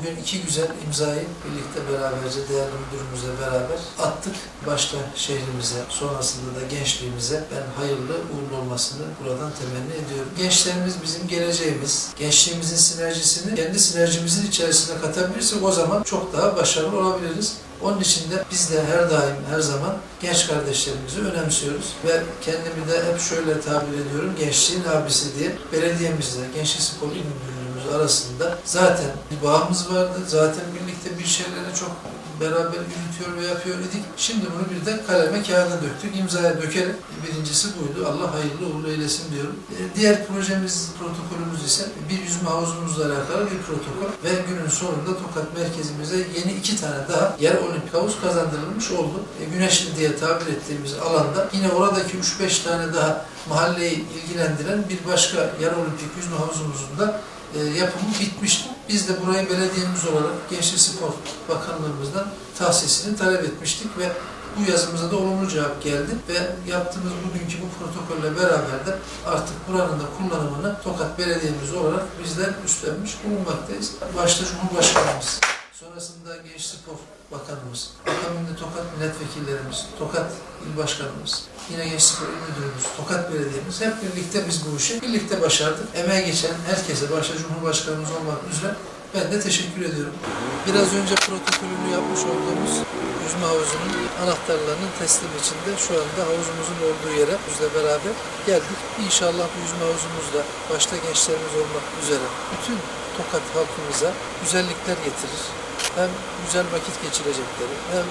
Bugün iki güzel imzayı birlikte beraberce değerli müdürümüzle beraber attık. Başta şehrimize, sonrasında da gençliğimize ben hayırlı uğurlu olmasını buradan temenni ediyorum. Gençlerimiz bizim geleceğimiz. Gençliğimizin sinerjisini kendi sinerjimizin içerisine katabilirsek o zaman çok daha başarılı olabiliriz. Onun için de biz de her daim, her zaman genç kardeşlerimizi önemsiyoruz. Ve kendimi de hep şöyle tabir ediyorum, gençliğin abisi diye belediyemizle, Gençlik Spor İl Müdürlüğümüz arasında zaten bir bağımız vardı. Zaten birlikte bir şeyleri çok beraber yürütüyor ve yapıyor idik. Şimdi bunu bir de kaleme kağıda döktük, imzaya dökelim. Birincisi buydu. Allah hayırlı uğurlu eylesin diyorum. Ee, Diğer projemiz, protokolümüz ise bir yüzme havuzumuzla alakalı bir protokol ve günün sonunda Tokat merkezimize yeni iki tane daha yer olimpik havuz kazandırılmış oldu. E, Güneşli diye tabir ettiğimiz alanda yine oradaki 3-5 tane daha mahalleyi ilgilendiren bir başka yer olimpik yüzme havuzumuzun da e, yapımı bitmişti. Biz de burayı belediyemiz olarak Gençlik Spor Bakanlığımızdan tahsisini talep etmiştik ve bu yazımıza da olumlu cevap geldi ve yaptığımız bugünkü bu protokolle beraber de artık buranın da kullanımını Tokat Belediyemiz olarak bizler üstlenmiş bulunmaktayız. Başta Cumhurbaşkanımız, sonrasında Genç Spor Bakanımız, akabinde Tokat milletvekillerimiz, Tokat İl Başkanımız, yine Genç Spor İl Müdürümüz, Tokat Belediyemiz hep birlikte biz bu işi birlikte başardık. Emeğe geçen herkese, başta Cumhurbaşkanımız olmak üzere ben de teşekkür ediyorum. Biraz önce protokolünü yapmış olduğumuz yüzme havuzunun anahtarlarının teslim içinde şu anda havuzumuzun olduğu yere bizle beraber geldik. İnşallah bu yüzme havuzumuzla başta gençlerimiz olmak üzere bütün Tokat halkımıza güzellikler getirir. Hem güzel vakit geçirecekleri, hem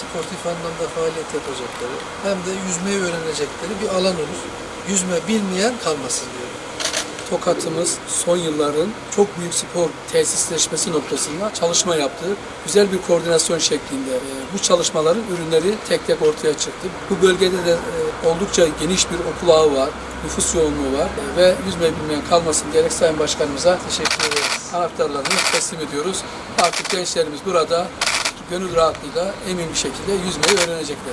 sportif anlamda faaliyet yapacakları, hem de yüzmeyi öğrenecekleri bir alan olur. Yüzme bilmeyen kalmasın diyorum. Tokat'ımız son yılların çok büyük spor tesisleşmesi noktasında çalışma yaptı. Güzel bir koordinasyon şeklinde e, bu çalışmaların ürünleri tek tek ortaya çıktı. Bu bölgede de e, oldukça geniş bir okul ağı var, nüfus yoğunluğu var e, ve yüzme bilmeyen kalmasın diyerek Sayın Başkanımıza Teşekkür ederiz. anahtarlarını teslim ediyoruz. Artık gençlerimiz burada gönül rahatlığıyla emin bir şekilde yüzmeyi öğrenecekler.